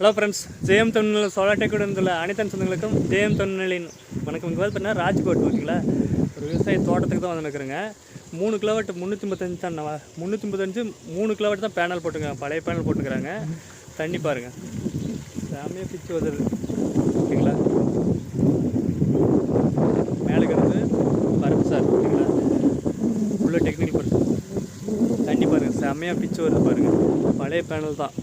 Hello friends ஜெயம் தொழில் solar இருந்துள்ள அனைத்தன் சொந்தங்களுக்கும் ஜெயம் தொழிலின் வணக்கம். இங்கே வந்து பார்த்தீங்கன்னா ராஜ்கோட் ஓகேங்களா ஒரு விவசாய தோட்டத்துக்கு தான் வந்துருக்குறேங்க. மூணு கிலோவாட் முந்நூற்றி முப்பத்தஞ்சு தான் முந்நூற்றி முப்பத்தஞ்சு மூணு கிலோவாட் தான் பேனல் போட்டுங்க பழைய பேனல் போட்டுக்கிறாங்க. தண்ணி பாருங்கள் சாமியாக பிச்சு வருது ஓகேங்களா? மேலுக்கு பருப்பு சார் ஓகேங்களா? உள்ள டெக்னிக்கல் பருப்பு. தண்ணி பாருங்கள் செம்மையாக பிச்சு வருது பாருங்கள் பழைய பேனல் தான்.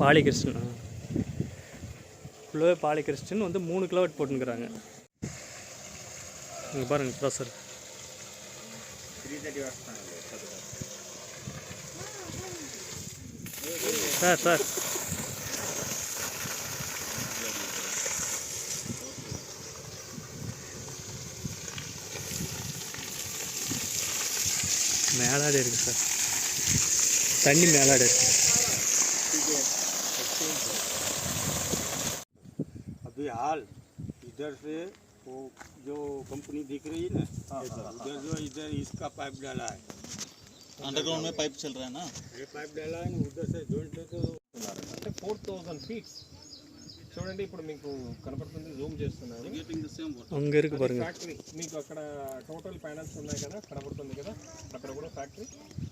பாலிகிறிஸ்டன் ஃபுல்லாகவே பாலிகிறிஸ்டின் வந்து மூணு கிலோவாட் போட்டுருக்குறாங்க இங்கே பாருங்கள் ப்ரெஷர் சார் சார். மேலாடு இருக்குது சார். தண்ணி மேலாடு இருக்குது हाल इधर से वो जो कंपनी दिख रही है ना इधर जो इधर इसका पाइप डाला है। अंडरग्राउंड में पाइप चल रहा है ना? ये पाइप डाला है ना उधर से जॉइंट लेते फोर థౌసండ్ ఫీట్స్ చూడండి ఇప్పుడు మీకు కనపడుతుంది జూమ్ చేస్తున్నారు ఫ్యాక్టరీ మీకు అక్కడ టోటల్ ప్యానల్స్ ఉన్నాయి కదా కనపడుతుంది కదా అక్కడ కూడా ఫ్యాక్టరీ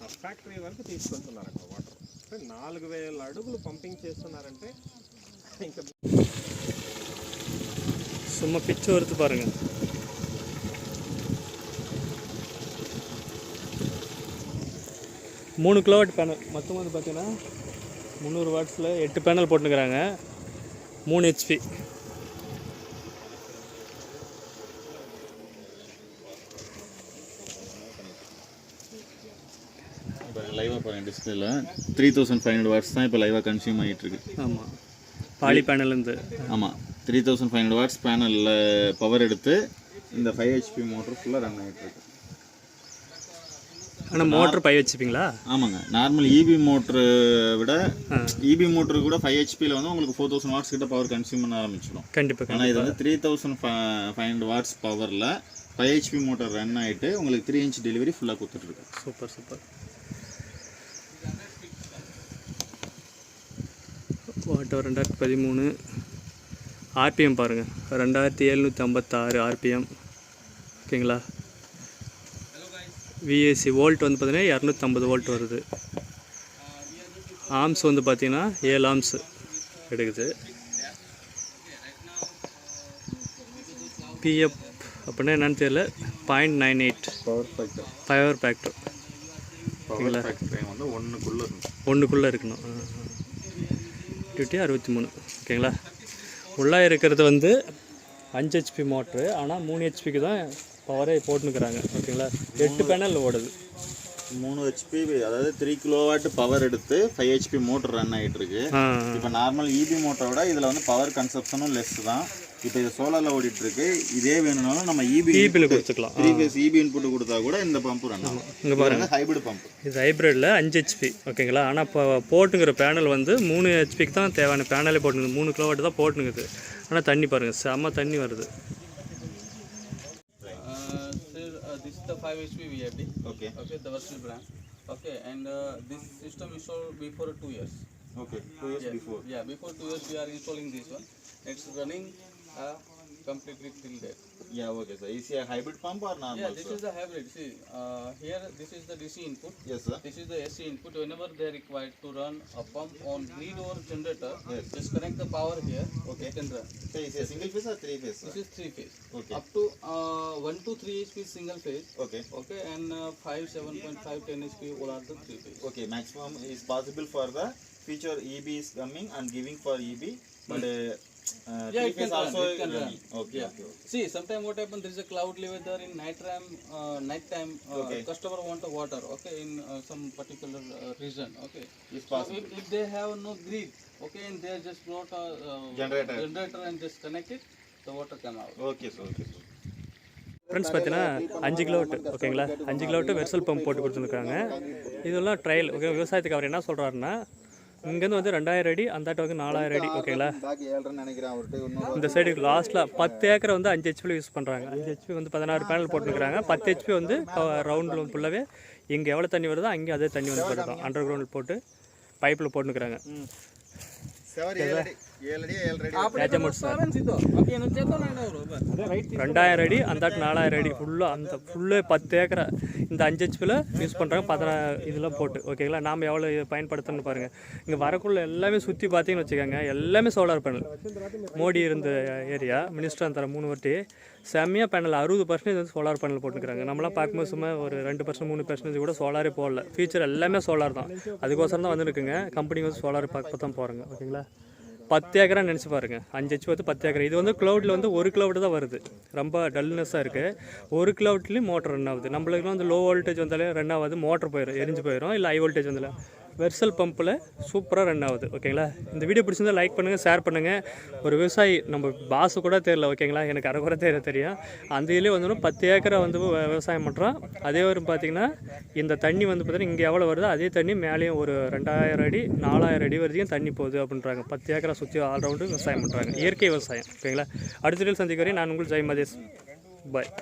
ఆ ఫ్యాక్టరీ వరకు తీసుకెళ్తున్నారు అక్కడ వాటర్ నాలుగు వేల అడుగులు పంపింగ్ చేస్తున్నారంటే ఇంకా சும்மா பிச்சு வருது பாருங்க. மூணு கிலோவாட் பேனல் மொத்தம் வந்து பார்த்தீங்கன்னா முந்நூறு வாட்ஸில் எட்டு பேனல் போட்டுக்கிறாங்க மூணு ஹெச்பி லைவாக பாருங்க டிஸ்பிளேல three thousand five hundred watts தான் இப்போ லைவாக கன்சியூம் ஆகிட்டு இருக்கு. ஆமாம் பாலி பேனல்லேருந்து ஆமாம் three thousand five hundred watts பேனலில் பவர் எடுத்து இந்த ஃபைவ் ஹெச்பி மோட்டர் ஃபுல்லாக ரன் ஆகிட்டு இருக்கு. ஆனால் மோட்ரு பை வச்சுப்பீங்களா ஆமாங்க. நார்மல் இபி மோட்ரு விட இபி மோட்ரு கூட ஃபைவ் ஹெச்பியில் வந்து உங்களுக்கு ஃபோர் தௌசண்ட் வாட்ஸ் கிட்ட பவர் கன்சியூம் பண்ண ஆரம்பிச்சிடும். கண்டிப்பாக ஆனால் இது வந்து three thousand five hundred watts பவரில் ஃபைவ் ஹெச்பி மோட்டர் ரன் ஆகிட்டு உங்களுக்கு த்ரீ இன்ச் டெலிவரி ஃபுல்லாக கொடுத்துட்ருக்கு சூப்பர் சூப்பர். வாட்டர் ரெண்டாயிரத்தி பதிமூணு. ஆர்பிஎம் பாருங்கள் ரெண்டாயிரத்தி எழுநூற்றி ஐம்பத்தாறு ஆர்பிஎம். ஓகேங்களா? விஏசி வோல்ட் வந்து பார்த்தீங்கன்னா இரநூத்தம்பது வோல்ட் வருது. ஆம்ஸ் வந்து பார்த்தீங்கன்னா ஏழு ஆம்ஸ் எடுக்குது. பிஎஃப் அப்படின்னா என்னன்னு தெரியல. Point nine eight power factor power factor வந்து ஒன்றுக்குள்ளே இருக்கும் ஒன்றுக்குள்ளே இருக்கணும். டியூட்டி அறுபத்தி மூணு. ஓகேங்களா? உள்ளே இருக்கிறது வந்து அஞ்சு ஹெச்பி மோட்ரு ஆனால் மூணு ஹெச்பிக்கு தான் பவரே போட்டுன்னுக்குறாங்க ஓகேங்களா? எட்டு பேனல் ஓடுது. மூணு ஹெச்பி அதாவது த்ரீ கிலோவாட் பவர் எடுத்து ஃபைவ் ஹெச்பி மோட்டர் ரன் ஆகிட்டு இருக்கு இப்போ நார்மல் இபி மோட்டரை விட இதில் வந்து பவர் கன்சப்ஷனும் லெஸ் தான். இப்போ இது சோலாரில் ஓடிட்டு இருக்கு இதே வேணும்னாலும் நம்ம இபி இபியில் கொடுத்துக்கலாம். த்ரீ ஃபேஸ் இபி இன்புட் கொடுத்தா கூட இந்த பம்ப் ரன் ஆகும். இங்கே வந்து ஹைபிரிட் பம்ப் இது ஹைப்ரிட்டில் அஞ்சு ஹெச்பி ஓகேங்களா ஆனால் இப்போ போட்டுங்கிற பேனல் வந்து மூணு ஹெச்பிக்கு தான் தேவையான பேனலே போட்டுங்குது மூணு கிலோவாட் தான் போட்டுங்குது ஆனால் தண்ணி பாருங்கள் செம்ம தண்ணி வருது. Uh, this is the 5 HP VFD. Okay. Okay, the Versil brand. Okay, and uh, this system is sold before 2 years. Okay, 2 years yes. before. Yeah, before 2 years we are installing this one. It's running uh, completely filled there. Yeah, okay, sir. Is it a hybrid pump or normal? Yeah, this sir? is a hybrid. See, uh, here this is the DC input. Yes, sir. This is the AC input. Whenever they are required to run a pump on grid or generator, yes. just connect the power here. Okay. It can run. So, is it a single phase or three phase? Sir? This is three phase. Okay. Up to uh, 1 to 3 HP single phase. Okay. Okay, and uh, 5, 7.5, 10 HP all are the three phase. Okay, maximum is possible for the feature EB is coming and giving for EB, but. Uh, uh, Yeah, it can phase run, also it can run. okay Yeah. okay okay See, sometime what happen, there is a cloudly weather in night time, uh, night time, uh, Okay. customer want the water, okay, in uh, some particular uh, region, okay. It's So possible. if, if they have no grid, okay, and they just brought a uh, Generator. generator and just connect it, the water come out. okay sir okay sir friends பார்த்தீங்கன்னா அஞ்சு kilowatt ஓகேங்களா அஞ்சு kilowatt வெர்சல் pump போட்டு கொடுத்துருக்காங்க இதெல்லாம் trial okay விவசாயத்துக்கு அவர் என்ன சொல்கிறாருன்னா இங்கேருந்து வந்து ரெண்டாயிரம் அடி அந்த வந்து நாலாயிரம் அடி ஓகேங்களா இந்த சைடு லாஸ்ட்டில் பத்து ஏக்கரை வந்து அஞ்சு ஹெச்பி யூஸ் பண்ணுறாங்க அஞ்சு ஹெச்பி வந்து பதினாறு பேனல் போட்டுருக்காங்க பத்து ஹெச்பி வந்து ரவுண்டில் ஃபுல்லாகவே இங்கே எவ்வளோ தண்ணி வருதோ அங்கேயும் அதே தண்ணி வந்து போட்டுருக்கோம் அண்டர் கிரவுண்டில் போட்டு பைப்பில் போட்டுக்கிறாங்க ரெண்டாயிரம் அடி அந்தாட்டு நாலாயிரம் அடி. ஃபுல்லாக அந்த ஃபுல்லே பத்து ஏக்கரை இந்த அஞ்சு ஹெச்பியில் யூஸ் பண்ணுறாங்க பதினா இதெல்லாம் போட்டு. ஓகேங்களா நாம் எவ்வளோ பயன்படுத்தணும்னு பாருங்கள் இங்கே வரக்குள்ள எல்லாமே சுற்றி பார்த்தீங்கன்னு வச்சுக்கோங்க. எல்லாமே சோலார் பேனல் மோடி இருந்த ஏரியா மினிஸ்டர் அந்த மூணு வாட்டி. செம்மையாக பேனல் அறுபது பர்சன்டேஜ் வந்து சோலார் பேனல் போட்டுக்கிறாங்க. நம்மளாம் பார்க்கும்போது சும்மா ஒரு ரெண்டு பர்சன்ட் மூணு பர்சன்டேஜ் கூட சோலாரே போடல. ஃபியூச்சர் எல்லாமே சோலார் தான். அதுக்கோசரம் தான் வந்துருக்குங்க. கம்பெனி வந்து சோலார் பார்க்க தான் போகிறாங்க ஓகேங்களா பத்து ஏக்கரா நினச்சி பாருங்க. அஞ்சு ஹெச் வந்து பத்து ஏக்கரா. இது வந்து க்ளவுடில் வந்து ஒரு க்ளவுட் தான் வருது. ரொம்ப டல்னஸ்ஸாக இருக்குது ஒரு க்ளவுட்லேயும் மோட்டர் ரன் ஆகுது. நம்மளுக்குலாம் வந்து லோ வோல்டேஜ் வந்தாலே ரன் ஆகாது. மோட்டர் போயிடும் எரிஞ்சு போயிடும் இல்லை ஹை வோல்டேஜ் வந்தாலே வெர்சல் பம்பில் சூப்பராக ரன் ஆகுது. ஓகேங்களா? இந்த வீடியோ பிடிச்சிருந்தா லைக் பண்ணுங்கள் ஷேர் பண்ணுங்கள் ஒரு விவசாயி நம்ம பாசு கூட தெரியல ஓகேங்களா? எனக்கு அரை கூட தெரிய தெரியும். அந்த இதுலேயே வந்து பத்து ஏக்கரை வந்து விவசாயம் பண்ணுறோம் அதே ஒரு பார்த்தீங்கன்னா இந்த தண்ணி வந்து பார்த்திங்கன்னா இங்கே எவ்வளோ வருதோ அதே தண்ணி மேலேயும் ஒரு ரெண்டாயிரம் அடி நாலாயிரம் அடி வரைக்கும் தண்ணி போகுது அப்படின்றாங்க. பத்து ஏக்கரை சுற்றி ஆல்ரவுண்டு விவசாயம் பண்ணுறாங்க இயற்கை விவசாயம் ஓகேங்களா? அடுத்த சந்திக்கிறேன். நான் உங்கள் ஜெய் மதேஷ் பாய்